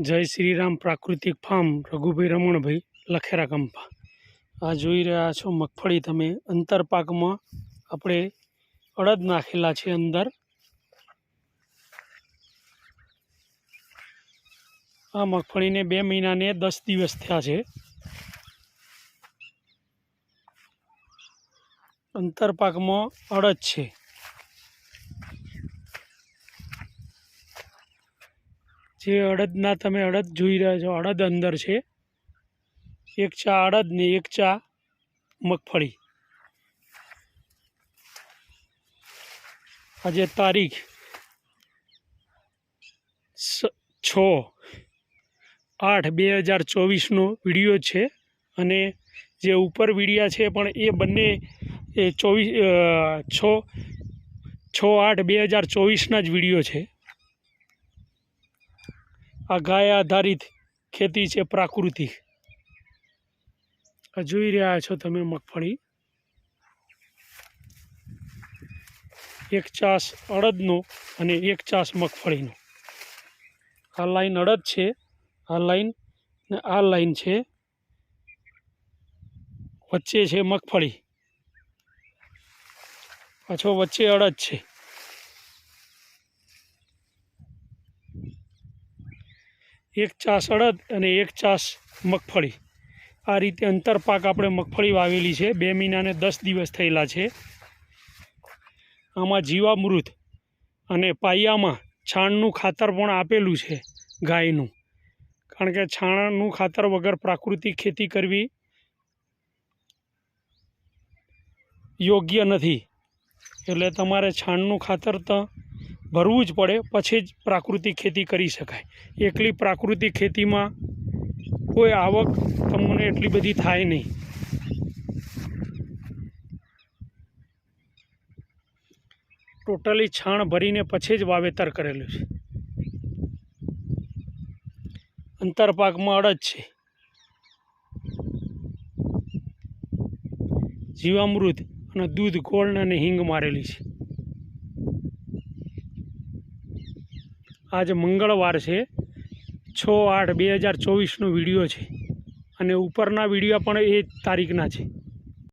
જય શ્રી રામ પ્રાકૃતિક ફાર્મ, રઘુભાઈ રમણભાઈ, લખેરા કંપા. આ જોઈ રહ્યા છો મગફળી તમે. અંતર પાકમાં આપણે અડદ નાખેલા છે અંદર. આ મગફળીને બે મહિનાને દસ દિવસ થયા છે. અંતર પાકમાં અડદ છે. જે અડદના તમે અડદ જોઈ રહ્યા છો, અડદ અંદર છે. એક ચા અડદ ને એક ચા મગફળી. આજે તારીખ છ આઠ બે હજાર ચોવીસનો વીડિયો છે અને જે ઉપર વિડીયા છે પણ એ બંને એ ચોવીસ છ છ આઠ બે હજાર ચોવીસના જ વીડિયો છે. આ ગાય આધારિત ખેતી છે પ્રાકૃતિક. આ જોઈ રહ્યા છો તમે મગફળી. એક ચાસ અડદનો અને એક ચાસ મગફળીનો. આ લાઈન અડદ છે, આ લાઈન ને આ લાઈન છે. વચ્ચે છે મગફળી. પાછો વચ્ચે અડદ છે. એક ચાસ અડદ અને એક ચાસ મગફળી. આ રીતે અંતર પાક આપણે મગફળી વાવેલી છે. બે મહિનાને દસ દિવસ થયેલા છે. આમાં જીવામૃત અને પાયામાં છાણનું ખાતર પણ આપેલું છે ગાયનું. કારણ કે છાણનું ખાતર વગર પ્રાકૃતિક ખેતી કરવી યોગ્ય નથી. એટલે તમારે છાણનું ખાતર તો ભરવું જ પડે, પછી જ પ્રાકૃતિક ખેતી કરી શકાય. એકલી પ્રાકૃતિક ખેતીમાં કોઈ આવક તમને એટલી બધી થાય નહીં. ટોટલી છાણ ભરીને પછી જ વાવેતર કરેલું છે. અંતરપાકમાં અડદ છે. જીવામૃત અને દૂધ ગોળ અને હિંગ મારેલી છે. આજે મંગળવાર છે. છ આઠ બે હજાર ચોવીસનો વીડિયો છે. અને ઉપરના વીડિયો પણ એ તારીખના છે.